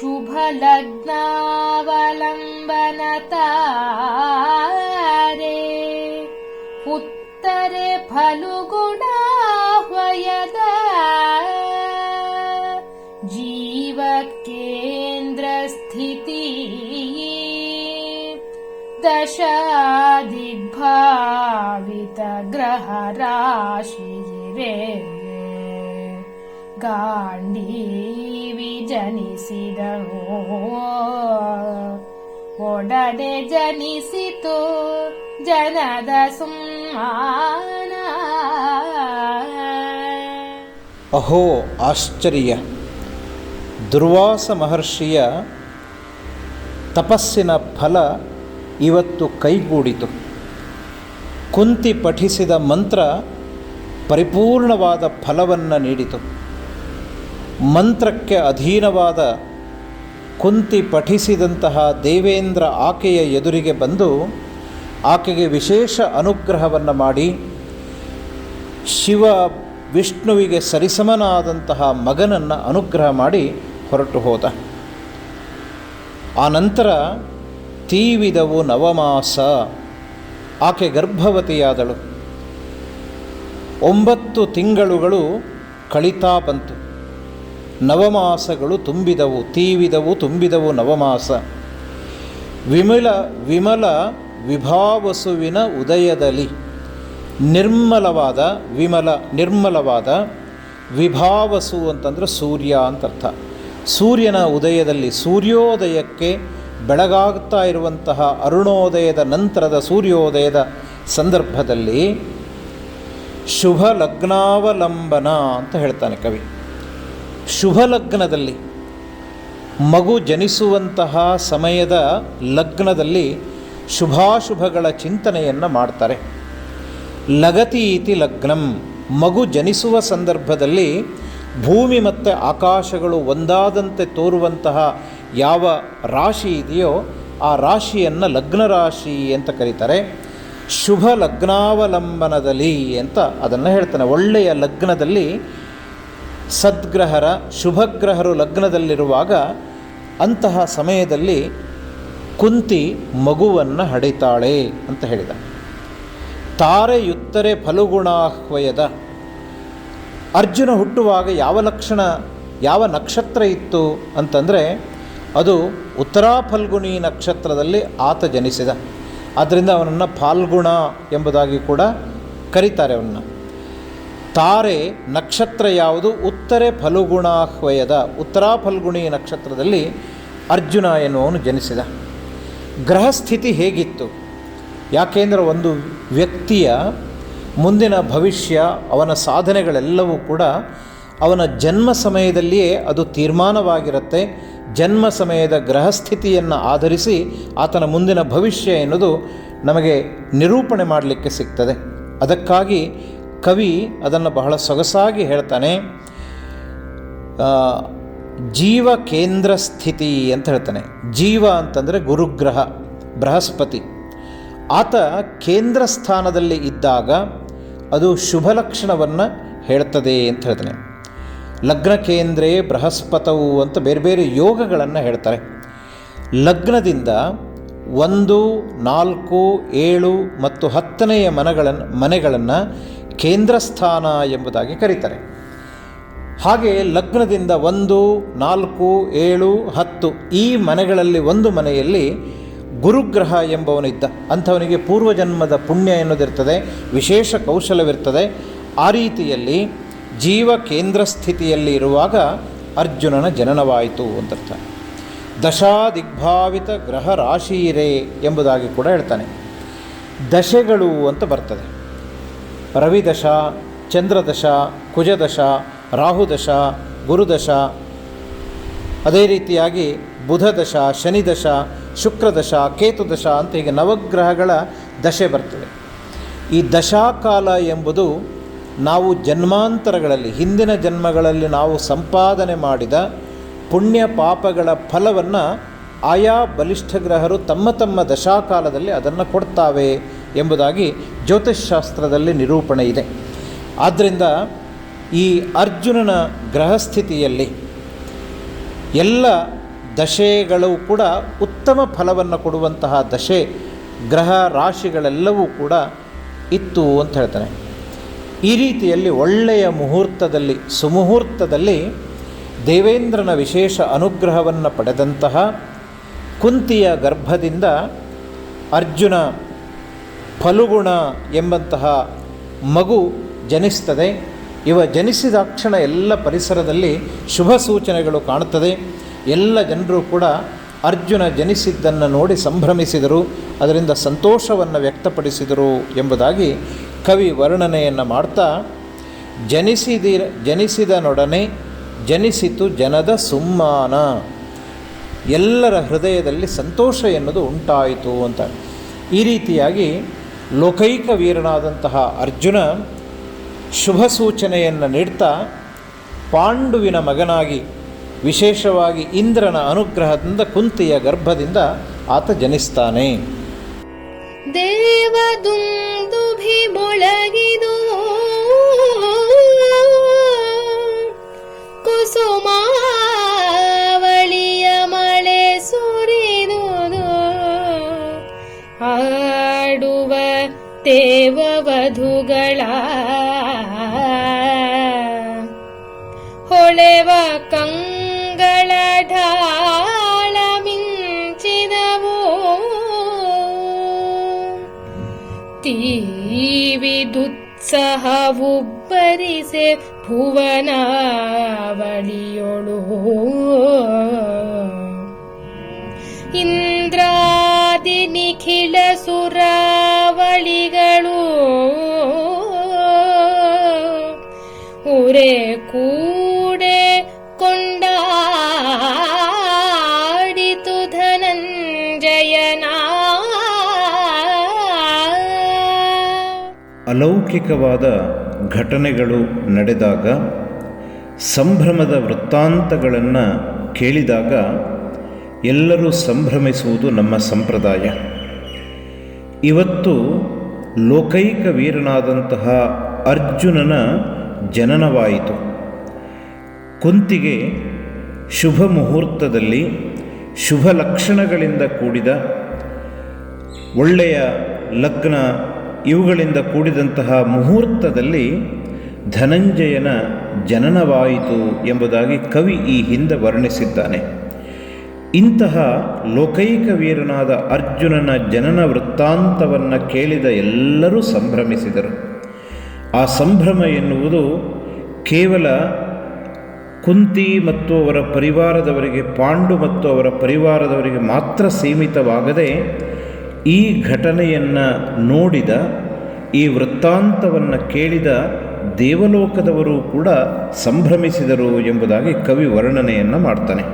शुभलग्नावलम्बनता रेत्तरे फलु गुणाह्वयदा जीवकेन्द्रस्थिति दशादिभावित ಗಾಂಡೀವಿ ಜನಿಸಿದನು ಒಡನೆ ಜನಿಸಿತು ಜನದ ಸುಮ್ಮಾನ. ಅಹೋ, ಆಶ್ಚರ್ಯ. ದುರ್ವಾಸ ಮಹರ್ಷಿಯ ತಪಸ್ಸಿನ ಫಲ ಇವತ್ತು ಕೈಗೂಡಿತು. ಕುಂತಿ ಪಠಿಸಿದ ಮಂತ್ರ ಪರಿಪೂರ್ಣವಾದ ಫಲವನ್ನು ನೀಡಿತು. ಮಂತ್ರಕ್ಕೆ ಅಧೀನವಾದ ಕುಂತಿ ಪಠಿಸಿದಂತಹ ದೇವೇಂದ್ರ ಆಕೆಯ ಎದುರಿಗೆ ಬಂದು ಆಕೆಗೆ ವಿಶೇಷ ಅನುಗ್ರಹವನ್ನು ಮಾಡಿ, ಶಿವ ವಿಷ್ಣುವಿಗೆ ಸರಿಸಮನಾದಂತಹ ಮಗನನ್ನು ಅನುಗ್ರಹ ಮಾಡಿ ಹೊರಟು ಹೋದ. ಆನಂತರ ತೀವಿದವು ನವಮಾಸ. ಆಕೆ ಗರ್ಭವತಿಯಾದಳು. ಒಂಬತ್ತು ತಿಂಗಳುಗಳು ಕಳಿತಾ ಬಂತು. ನವಮಾಸಗಳು ತುಂಬಿದವು, ತೀವಿದವು, ತುಂಬಿದವು ನವಮಾಸ. ವಿಮಲ ವಿಮಲ ವಿಭಾವಸುವಿನ ಉದಯದಲ್ಲಿ ನಿರ್ಮಲವಾದ, ವಿಮಲ, ನಿರ್ಮಲವಾದ ವಿಭಾವಸು ಅಂತಂದರೆ ಸೂರ್ಯ ಅಂತ ಅರ್ಥ ಸೂರ್ಯನ ಉದಯದಲ್ಲಿ ಸೂರ್ಯೋದಯಕ್ಕೆ ಬೆಳಗಾಗ್ತಾ ಇರುವಂತಹ ಅರುಣೋದಯದ ನಂತರದ ಸೂರ್ಯೋದಯದ ಸಂದರ್ಭದಲ್ಲಿ ಶುಭ ಲಗ್ನಾವಲಂಬನ ಅಂತ ಹೇಳ್ತಾನೆ ಕವಿ. ಶುಭ ಲಗ್ನದಲ್ಲಿ ಮಗು ಜನಿಸುವಂತಹ ಸಮಯದ ಲಗ್ನದಲ್ಲಿ ಶುಭಾಶುಭಗಳ ಚಿಂತನೆಯನ್ನು ಮಾಡ್ತಾರೆ. ಲಗತಿ ಇತಿ ಲಗ್ನಂ, ಮಗು ಜನಿಸುವ ಸಂದರ್ಭದಲ್ಲಿ ಭೂಮಿ ಮತ್ತು ಆಕಾಶಗಳು ಒಂದಾದಂತೆ ತೋರುವಂತಹ ಯಾವ ರಾಶಿ ಇದೆಯೋ ಆ ರಾಶಿಯನ್ನು ಲಗ್ನ ರಾಶಿ ಅಂತ ಕರೀತಾರೆ. ಶುಭ ಲಗ್ನಾವಲಂಬನದಲ್ಲಿ ಅಂತ ಅದನ್ನು ಹೇಳ್ತಾನೆ. ಒಳ್ಳೆಯ ಲಗ್ನದಲ್ಲಿ ಸದ್ಗ್ರಹರ, ಶುಭಗ್ರಹರು ಲಗ್ನದಲ್ಲಿರುವಾಗ ಅಂತಹ ಸಮಯದಲ್ಲಿ ಕುಂತಿ ಮಗುವನ್ನು ಹಡಿತಾಳೆ ಅಂತ ಹೇಳಿದ. ತಾರೆಯುತ್ತರೆ ಫಲುಗುಣಾಹ್ವಯದ. ಅರ್ಜುನ ಹುಟ್ಟುವಾಗ ಯಾವ ಲಕ್ಷಣ, ಯಾವ ನಕ್ಷತ್ರ ಇತ್ತು ಅಂತಂದರೆ ಅದು ಉತ್ತರಾ ಫಲ್ಗುಣಿ ನಕ್ಷತ್ರದಲ್ಲಿ ಆತ ಜನಿಸಿದ. ಆದ್ದರಿಂದ ಅವನನ್ನು ಫಾಲ್ಗುಣ ಎಂಬುದಾಗಿ ಕೂಡ ಕರೀತಾರೆ ಅವನ್ನ. ತಾರೆ ನಕ್ಷತ್ರ ಯಾವುದು? ಉತ್ತರೆ ಫಲುಗುಣಾಹ್ವಯದ, ಉತ್ತರಾ ಫಲ್ಗುಣಿ ನಕ್ಷತ್ರದಲ್ಲಿ ಅರ್ಜುನ ಎನ್ನುವನು ಜನಿಸಿದ. ಗ್ರಹಸ್ಥಿತಿ ಹೇಗಿತ್ತು? ಯಾಕೆಂದರೆ ಒಂದು ವ್ಯಕ್ತಿಯ ಮುಂದಿನ ಭವಿಷ್ಯ, ಅವನ ಸಾಧನೆಗಳೆಲ್ಲವೂ ಕೂಡ ಅವನ ಜನ್ಮ ಸಮಯದಲ್ಲಿಯೇ ಅದು ತೀರ್ಮಾನವಾಗಿರುತ್ತೆ. ಜನ್ಮ ಸಮಯದ ಗ್ರಹಸ್ಥಿತಿಯನ್ನು ಆಧರಿಸಿ ಆತನ ಮುಂದಿನ ಭವಿಷ್ಯ ಎನ್ನುವುದು ನಮಗೆ ನಿರೂಪಣೆ ಮಾಡಲಿಕ್ಕೆ ಸಿಗ್ತದೆ. ಅದಕ್ಕಾಗಿ ಕವಿ ಅದನ್ನು ಬಹಳ ಸೊಗಸಾಗಿ ಹೇಳ್ತಾನೆ. ಜೀವ ಕೇಂದ್ರ ಸ್ಥಿತಿ ಅಂತ ಹೇಳ್ತಾನೆ. ಜೀವ ಅಂತಂದರೆ ಗುರುಗ್ರಹ, ಬೃಹಸ್ಪತಿ. ಆತ ಕೇಂದ್ರ ಸ್ಥಾನದಲ್ಲಿ ಇದ್ದಾಗ ಅದು ಶುಭ ಲಕ್ಷಣವನ್ನು ಹೇಳ್ತದೆ ಅಂತ ಹೇಳ್ತಾನೆ. ಲಗ್ನ ಕೇಂದ್ರೇ ಬೃಹಸ್ಪತವು ಅಂತ ಬೇರೆ ಬೇರೆ ಯೋಗಗಳನ್ನು ಹೇಳ್ತಾರೆ. ಲಗ್ನದಿಂದ ಒಂದು, ನಾಲ್ಕು, ಏಳು ಮತ್ತು ಹತ್ತನೆಯ ಮನೆಗಳನ್ನು ಮನೆಗಳನ್ನು ಕೇಂದ್ರ ಸ್ಥಾನ ಎಂಬುದಾಗಿ ಕರೀತಾರೆ. ಹಾಗೆ ಲಗ್ನದಿಂದ ಒಂದು, ನಾಲ್ಕು, ಏಳು, ಹತ್ತು ಈ ಮನೆಗಳಲ್ಲಿ ಒಂದು ಮನೆಯಲ್ಲಿ ಗುರುಗ್ರಹ ಎಂಬವನಿದ್ದ. ಅಂಥವನಿಗೆ ಪೂರ್ವಜನ್ಮದ ಪುಣ್ಯ ಎನ್ನುವುದಿರ್ತದೆ, ವಿಶೇಷ ಕೌಶಲವಿರ್ತದೆ. ಆ ರೀತಿಯಲ್ಲಿ ಜೀವ ಕೇಂದ್ರ ಸ್ಥಿತಿಯಲ್ಲಿ ಇರುವಾಗ ಅರ್ಜುನನ ಜನನವಾಯಿತು ಅಂತರ್ಥ. ದಶಾದಿಗ್ಭಾವಿತ ಗ್ರಹ ರಾಶಿರೇ ಎಂಬುದಾಗಿ ಕೂಡ ಹೇಳ್ತಾನೆ. ದಶೆಗಳು ಅಂತ ಬರ್ತದೆ. ರವಿದಶ, ಚಂದ್ರದಶ, ಕುಜದಶ, ರಾಹುದಶ, ಗುರುದಶ. ಅದೇ ರೀತಿಯಾಗಿ ಬುಧದಶ, ಶನಿದಶ, ಶುಕ್ರದಶ, ಕೇತುದಶ ಅಂತ ಹೀಗೆ ನವಗ್ರಹಗಳ ದಶೆ ಬರ್ತದೆ. ಈ ದಶಾಕಾಲ ಎಂಬುದು ನಾವು ಜನ್ಮಾಂತರಗಳಲ್ಲಿ, ಹಿಂದಿನ ಜನ್ಮಗಳಲ್ಲಿ ನಾವು ಸಂಪಾದನೆ ಮಾಡಿದ ಪುಣ್ಯ ಪಾಪಗಳ ಫಲವನ್ನು ಆಯಾ ಬಲಿಷ್ಠ ಗ್ರಹರು ತಮ್ಮ ತಮ್ಮ ದಶಾಕಾಲದಲ್ಲಿ ಅದನ್ನು ಕೊಡ್ತಾವೆ ಎಂಬುದಾಗಿ ಜ್ಯೋತಿಷ್ಶಾಸ್ತ್ರದಲ್ಲಿ ನಿರೂಪಣೆ ಇದೆ. ಆದ್ದರಿಂದ ಈ ಅರ್ಜುನನ ಗ್ರಹಸ್ಥಿತಿಯಲ್ಲಿ ಎಲ್ಲ ದಶೆಗಳು ಕೂಡ ಉತ್ತಮ ಫಲವನ್ನು ಕೊಡುವಂತಹ ದಶೆ ಗ್ರಹ ರಾಶಿಗಳೆಲ್ಲವೂ ಕೂಡ ಇತ್ತು ಅಂತ ಹೇಳ್ತಾನೆ. ಈ ರೀತಿಯಲ್ಲಿ ಒಳ್ಳೆಯ ಮುಹೂರ್ತದಲ್ಲಿ, ಸುಮುಹೂರ್ತದಲ್ಲಿ ದೇವೇಂದ್ರನ ವಿಶೇಷ ಅನುಗ್ರಹವನ್ನು ಪಡೆದಂತಹ ಕುಂತಿಯ ಗರ್ಭದಿಂದ ಅರ್ಜುನ ಫಲುಗುಣ ಎಂಬಂತಹ ಮಗು ಜನಿಸ್ತದೆ. ಇವ ಜನಿಸಿದಾಕ್ಷಣ ಎಲ್ಲ ಪರಿಸರದಲ್ಲಿ ಶುಭ ಸೂಚನೆಗಳು ಕಾಣುತ್ತದೆ. ಎಲ್ಲ ಜನರು ಕೂಡ ಅರ್ಜುನ ಜನಿಸಿದ್ದನ್ನು ನೋಡಿ ಸಂಭ್ರಮಿಸಿದರು. ಅದರಿಂದ ಸಂತೋಷವನ್ನು ವ್ಯಕ್ತಪಡಿಸಿದರು ಎಂಬುದಾಗಿ ಕವಿ ವರ್ಣನೆಯನ್ನು ಮಾಡ್ತಾ ಜನಿಸಿದಿ ಜನಿಸಿದನೊಡನೆ ಜನಿಸಿತು ಜನದ ಸುಮ್ಮಾನ. ಎಲ್ಲರ ಹೃದಯದಲ್ಲಿ ಸಂತೋಷ ಎನ್ನುವುದು ಉಂಟಾಯಿತು ಅಂತ. ಈ ರೀತಿಯಾಗಿ ಲೋಕೈಕ ವೀರನಾದಂತಹ ಅರ್ಜುನ ಶುಭ ಸೂಚನೆಯನ್ನು ನೀಡ್ತಾ ಪಾಂಡುವಿನ ಮಗನಾಗಿ ವಿಶೇಷವಾಗಿ ಇಂದ್ರನ ಅನುಗ್ರಹದಿಂದ ಕುಂತಿಯ ಗರ್ಭದಿಂದ ಆತ ಜನಿಸ್ತಾನೆ. ದೇವದುಂದುಭಿ ದೇವವಧುಗಳ ಹೊಳೆವ ಕಂಗಳ ಢಾಳ ಮಿಂಚಿದವು ತೀವಿದುತ್ಸಹವುಬ್ಬರಿಸೆ ಭುವನಾವಳಿಯೊಳು ಇಂದ್ರಾದಿ ನಿಖಿಲ ಅಲೌಕಿಕವಾದ ಘಟನೆಗಳು ನಡೆದಾಗ, ಸಂಭ್ರಮದ ವೃತ್ತಾಂತಗಳನ್ನು ಕೇಳಿದಾಗ ಎಲ್ಲರೂ ಸಂಭ್ರಮಿಸುವುದು ನಮ್ಮ ಸಂಪ್ರದಾಯ. ಇವತ್ತು ಲೋಕೈಕ ವೀರನಾದಂತಹ ಅರ್ಜುನನ ಜನನವಾಯಿತು. ಕುಂತಿಗೆ ಶುಭ ಮುಹೂರ್ತದಲ್ಲಿ ಶುಭ ಲಕ್ಷಣಗಳಿಂದ ಕೂಡಿದ ಒಳ್ಳೆಯ ಲಗ್ನ ಇವುಗಳಿಂದ ಕೂಡಿದಂತಹ ಮುಹೂರ್ತದಲ್ಲಿ ಧನಂಜಯನ ಜನನವಾಯಿತು ಎಂಬುದಾಗಿ ಕವಿ ಈ ಹಿಂದೆ ವರ್ಣಿಸಿದ್ದಾನೆ. ಇಂತಹ ಲೋಕೈಕ ವೀರನಾದ ಅರ್ಜುನನ ಜನನ ವೃತ್ತಾಂತವನ್ನು ಕೇಳಿದ ಎಲ್ಲರೂ ಸಂಭ್ರಮಿಸಿದರು. ಆ ಸಂಭ್ರಮ ಎನ್ನುವುದು ಕೇವಲ ಕುಂತಿ ಮತ್ತು ಅವರ ಪರಿವಾರದವರಿಗೆ, ಪಾಂಡು ಮತ್ತು ಅವರ ಪರಿವಾರದವರಿಗೆ ಮಾತ್ರ ಸೀಮಿತವಾಗದೆ ಈ ಘಟನೆಯನ್ನು ನೋಡಿದ, ಈ ವೃತ್ತಾಂತವನ್ನು ಕೇಳಿದ ದೇವಲೋಕದವರು ಕೂಡ ಸಂಭ್ರಮಿಸಿದರು ಎಂಬುದಾಗಿ ಕವಿ ವರ್ಣನೆಯನ್ನು ಮಾಡ್ತಾನೆ.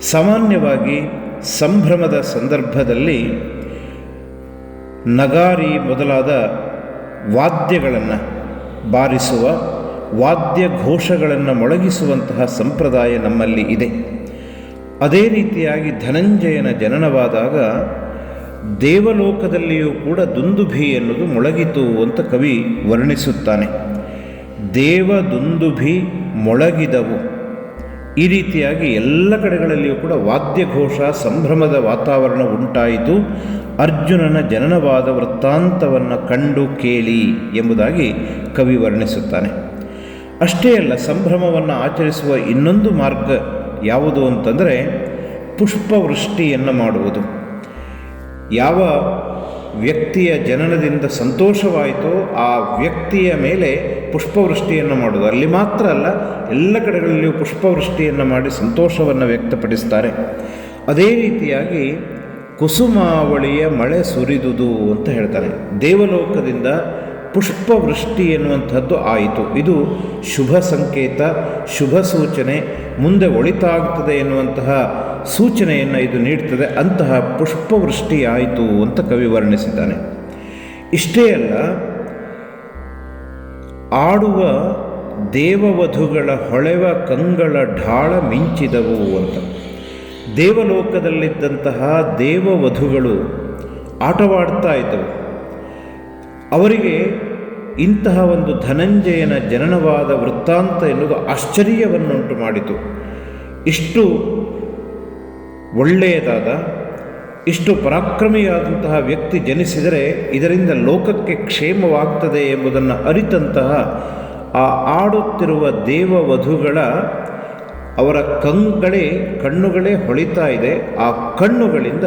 ಸಾಮಾನ್ಯವಾಗಿ ಸಂಭ್ರಮದ ಸಂದರ್ಭದಲ್ಲಿ ನಗಾರಿ ಮೊದಲಾದ ವಾದ್ಯಗಳನ್ನು ಬಾರಿಸುವ, ವಾದ್ಯ ಘೋಷಗಳನ್ನು ಮೊಳಗಿಸುವಂತಹ ಸಂಪ್ರದಾಯ ನಮ್ಮಲ್ಲಿ ಇದೆ. ಅದೇ ರೀತಿಯಾಗಿ ಧನಂಜಯನ ಜನನವಾದಾಗ ದೇವಲೋಕದಲ್ಲಿಯೂ ಕೂಡ ದುಂದುಭಿ ಎನ್ನುವುದು ಮೊಳಗಿತು ಅಂತ ಕವಿ ವರ್ಣಿಸುತ್ತಾನೆ. ದೇವ ದುಂದುಭಿ ಮೊಳಗಿದವು. ಈ ರೀತಿಯಾಗಿ ಎಲ್ಲ ಕಡೆಗಳಲ್ಲಿಯೂ ಕೂಡ ವಾದ್ಯಘೋಷ, ಸಂಭ್ರಮದ ವಾತಾವರಣ ಉಂಟಾಯಿತು. ಅರ್ಜುನನ ಜನನವಾದ ವೃತ್ತಾಂತವನ್ನು ಕಂಡು ಕೇಳಿ ಎಂಬುದಾಗಿ ಕವಿ ವರ್ಣಿಸುತ್ತಾನೆ. ಅಷ್ಟೇ ಅಲ್ಲ, ಸಂಭ್ರಮವನ್ನು ಆಚರಿಸುವ ಇನ್ನೊಂದು ಮಾರ್ಗ ಯಾವುದು ಅಂತಂದರೆ ಪುಷ್ಪವೃಷ್ಟಿಯನ್ನು ಮಾಡುವುದು. ಯಾವ ವ್ಯಕ್ತಿಯ ಜನನದಿಂದ ಸಂತೋಷವಾಯಿತೋ ಆ ವ್ಯಕ್ತಿಯ ಮೇಲೆ ಪುಷ್ಪವೃಷ್ಟಿಯನ್ನು ಮಾಡೋದು ಅಲ್ಲಿ ಮಾತ್ರ ಅಲ್ಲ, ಎಲ್ಲ ಕಡೆಗಳಲ್ಲಿಯೂ ಪುಷ್ಪವೃಷ್ಟಿಯನ್ನು ಮಾಡಿ ಸಂತೋಷವನ್ನು ವ್ಯಕ್ತಪಡಿಸ್ತಾರೆ. ಅದೇ ರೀತಿಯಾಗಿ ಕುಸುಮಾವಳಿಯ ಮಳೆ ಸುರಿದುದು ಅಂತ ಹೇಳ್ತಾರೆ. ದೇವಲೋಕದಿಂದ ಪುಷ್ಪವೃಷ್ಟಿ ಎನ್ನುವಂಥದ್ದು ಆಯಿತು. ಇದು ಶುಭ ಸಂಕೇತ, ಶುಭ ಸೂಚನೆ, ಮುಂದೆ ಒಳಿತಾಗ್ತದೆ ಎನ್ನುವಂತಹ ಸೂಚನೆಯನ್ನು ಇದು ನೀಡ್ತದೆ, ಅಂತಹ ಪುಷ್ಪವೃಷ್ಟಿ ಆಯಿತು ಅಂತ ಕವಿ ವರ್ಣಿಸಿದ್ದಾನೆ. ಇಷ್ಟೇ ಅಲ್ಲ, ಆಡುವ ದೇವವಧುಗಳ ಹೊಳೆವ ಕಂಗಳ ಢಾಳ ಮಿಂಚಿದವು ಅಂತ. ದೇವಲೋಕದಲ್ಲಿದ್ದಂತಹ ದೇವವಧುಗಳು ಆಟವಾಡ್ತಾ ಇದ್ದವು. ಅವರಿಗೆ ಇಂತಹ ಒಂದು ಧನಂಜಯನ ಜನನವಾದ ವೃತ್ತಾಂತ ಎನ್ನುವುದು ಆಶ್ಚರ್ಯವನ್ನುಂಟು ಮಾಡಿತು. ಇಷ್ಟು ಒಳ್ಳೆಯದಾದ, ಇಷ್ಟು ಪರಾಕ್ರಮಿಯಾದಂತಹ ವ್ಯಕ್ತಿ ಜನಿಸಿದರೆ ಇದರಿಂದ ಲೋಕಕ್ಕೆ ಕ್ಷೇಮವಾಗ್ತದೆ ಎಂಬುದನ್ನು ಅರಿತಂತಹ ಆ ಆಡುತ್ತಿರುವ ದೇವವಧುಗಳ ಅವರ ಕಂಗಳೇ, ಕಣ್ಣುಗಳೇ ಹೊಳಿತಾ ಇದೆ. ಆ ಕಣ್ಣುಗಳಿಂದ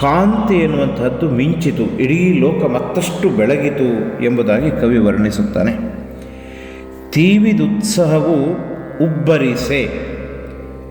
ಕಾಂತಿ ಎನ್ನುವಂತಹದ್ದು ಮಿಂಚಿತು. ಇಡೀ ಲೋಕ ಮತ್ತಷ್ಟು ಬೆಳಗಿತು ಎಂಬುದಾಗಿ ಕವಿ ವರ್ಣಿಸುತ್ತಾನೆ. ತೀವಿದುತ್ಸಾಹವು ಉಬ್ಬರಿಸೆ.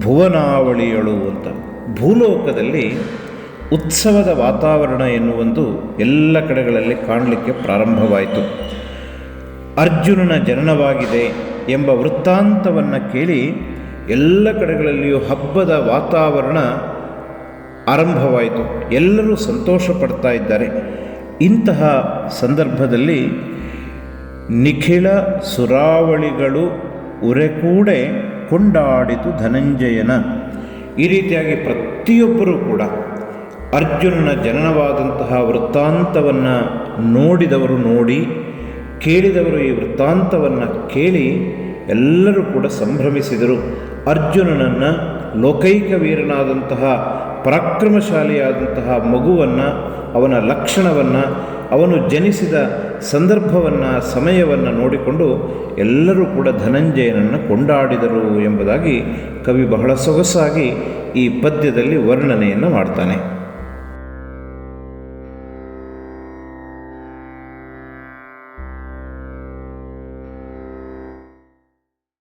ಭುವನಾವಳಿಯಳು ಅಂತ. ಭೂಲೋಕದಲ್ಲಿ ಉತ್ಸವದ ವಾತಾವರಣ ಎನ್ನುವಂದು ಎಲ್ಲ ಕಡೆಗಳಲ್ಲಿ ಕಾಣಲಿಕ್ಕೆ ಪ್ರಾರಂಭವಾಯಿತು. ಅರ್ಜುನನ ಜನನವಾಗಿದೆ ಎಂಬ ವೃತ್ತಾಂತವನ್ನು ಕೇಳಿ ಎಲ್ಲ ಕಡೆಗಳಲ್ಲಿಯೂ ಹಬ್ಬದ ವಾತಾವರಣ ಆರಂಭವಾಯಿತು. ಎಲ್ಲರೂ ಸಂತೋಷ ಪಡ್ತಾ ಇದ್ದಾರೆ. ಇಂತಹ ಸಂದರ್ಭದಲ್ಲಿ ನಿಖಿಳ ಸುರಾವಳಿಗಳು ಉರೆಕೂಡೆ ಕೊಂಡಾಡಿತು ಧನಂಜಯನ. ಈ ರೀತಿಯಾಗಿ ಪ್ರತಿಯೊಬ್ಬರೂ ಕೂಡ ಅರ್ಜುನನ ಜನನವಾದಂತಹ ವೃತ್ತಾಂತವನ್ನು ನೋಡಿದವರು ನೋಡಿ, ಕೇಳಿದವರು ಈ ವೃತ್ತಾಂತವನ್ನು ಕೇಳಿ ಎಲ್ಲರೂ ಕೂಡ ಸಂಭ್ರಮಿಸಿದರು. ಅರ್ಜುನನನ್ನು ಲೋಕೈಕ ವೀರನಾದಂತಹ ಪರಾಕ್ರಮಶಾಲಿಯಾದಂತಹ ಮಗುವನ್ನು, ಅವನ ಲಕ್ಷಣವನ್ನು ಅವನು ಜನಿಸಿದ ಸಂದರ್ಭವನ್ನು, ಸಮಯವನ್ನು ನೋಡಿಕೊಂಡು ಎಲ್ಲರೂ ಕೂಡ ಧನಂಜಯನನ್ನು ಕೊಂಡಾಡಿದರು ಎಂಬುದಾಗಿ ಕವಿ ಬಹಳ ಸೊಗಸಾಗಿ ಈ ಪದ್ಯದಲ್ಲಿ ವರ್ಣನೆಯನ್ನು ಮಾಡ್ತಾನೆ.